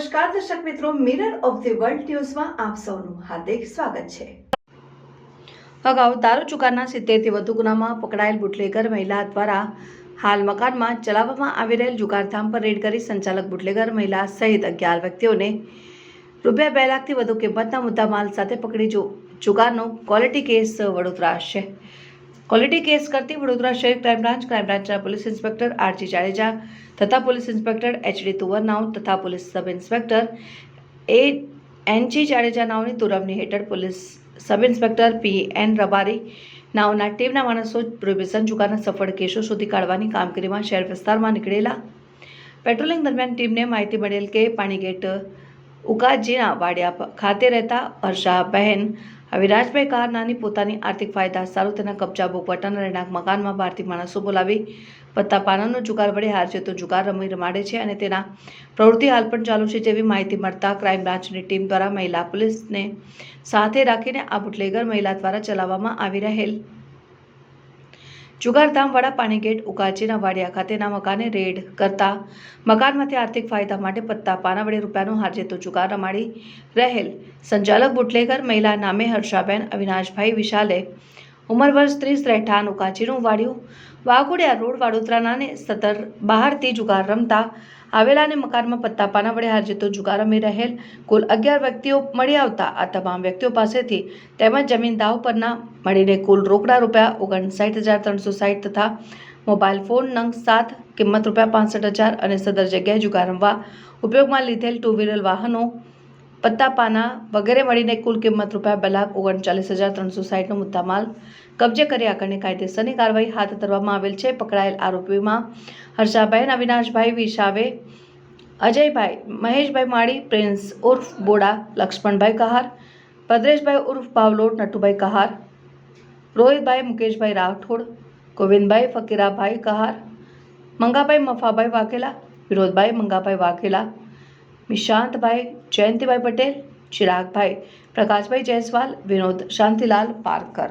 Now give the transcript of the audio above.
નમસ્કાર, દર્શક મિત્રો મિરર ઓફ ધી વર્લ્ડ ન્યૂઝમાં આપ સૌનું હાર્દિક સ્વાગત છે. અગાઉ દારૂ ચુકાના સિત્તેરથી વધુ ગુનામાં પકડાયેલ બુટલેગર મહિલા દ્વારા હાલ મકાનમાં ચલાવવામાં આવી રહેલ જુગારધામ પર રેડ કરી સંચાલક બુટલેગર મહિલા સહિત અગિયાર વ્યક્તિઓને રૂપિયા બે લાખથી વધુ કિંમતના મુદ્દામાલ સાથે પકડી જો, જુગારનો ક્વોલિટી કેસ વડોદરા છે. ક્વોલિટી કેસ કરતી વડોદરા શહેર ક્રાઇમ બ્રાન્ચ, ક્રાઇમ બ્રાન્ચના police inspector R G Jadeja તથા પોલીસ ઇન્સ્પેક્ટર એચડી તુવરનાવ તથા police sub inspector A N G Jadeja નાવની તુરવણી હેઠળ police sub inspector P N Rabari નાવના ટીમના માણસો પ્રોહિબિશન જુગારના સફળ કેસો શોધી કાઢવાની કામગીરીમાં શહેર વિસ્તારમાં નીકળેલા. પેટ્રોલિંગ દરમિયાન ટીમને માહિતી મળેલ કે પાણીગેટ ઉકાજીના વાડિયા ખાતે રહેતા હર્ષાબહેન વિરાજભાઈ કારનાની પોતાની આર્થિક ફાયદા સારું તેના કબજા ભોગવટાના રહેણાંક મકાનમાં બહારથી માણસો બોલાવી પત્તા પાનાનો જુગાર વડે હાર તો જુગાર રમી રમાડે છે અને તેના પ્રવૃત્તિ હાલ પણ ચાલુ છે જેવી માહિતી મળતા ક્રાઇમ બ્રાન્ચની ટીમ દ્વારા મહિલા પોલીસને સાથે રાખીને આ બુટલેગર મહિલા દ્વારા ચલાવવામાં આવી રહેલ જુગારધામવાળા પાણીગેટ ઉકાચીના વાડિયા ખાતેના મકાને રેડ કરતા મકાનમાંથી આર્થિક ફાયદા માટે પત્તા પાના વડે રૂપિયાનું હાર જેતો જુગાર રમાડી રહેલ. સંચાલક બુટલેગર, મહિલા નામે હર્ષાબેન, અવિનાશભાઈ વિશાલે ઉંમર વર્ષ ત્રીસ રહેઠાણ ઉકાચીનું વાડિયું વાઘોડિયા રોડ વડોદરાના ને સતર બહારથી જુગાર રમતા આવેલા અને મકાનમાં પત્તા પાના વડે હાર જેતો જુગાર રમી રહેલ કુલ અગિયાર વ્યક્તિઓ મળી આવતા. આ તમામ વ્યક્તિઓ પાસેથી તેમજ જમીન દાવ પરના મળીને કુલ રોકડા રૂપિયા ઓગણસાઠ હજાર ત્રણસો સાઠ તથા મોબાઈલ ફોન નંગ સાત, કિંમત રૂપિયા પાંસઠ હજાર અને સદર જગ્યાએ જુગાર રમવા ઉપયોગમાં લીધેલ ટુ વ્હીલર વાહનો પત્તા પાના વગેરે મળીને કુલ કિંમત રૂપિયા બે લાખ ઓગણચાલીસ હજાર ત્રણસો સાહીઠનો મુદ્દામાલ કબજે કરી આગળની કાયદેસરની કાર્યવાહી હાથ ધરવામાં આવેલ છે. પકડાયેલ આરોપીમાં હર્ષાબહેન અવિનાશભાઈ વિશાવે, અજયભાઈ, મહેશભાઈ માળી, પ્રિન્સ ઉર્ફ બોડા, લક્ષ્મણભાઈ કહાર, ભદ્રેશભાઈ ઉર્ફ ભાવલોટ નટુભાઈ કહાર, રોહિતભાઈ, મુકેશભાઈ રાઠોડ, ગોવિંદભાઈ ફકીરાભાઈ કહાર, મંગાભાઈ મફાભાઈ વાઘેલા, વિરોધભાઈ મંગાભાઈ વાઘેલા નિશાંતભાઈ જયંતિભાઈ પટેલ ચિરાગભાઈ પ્રકાશભાઈ જયસ્વાલ વિનોદ શાંતિલાલ પારકર.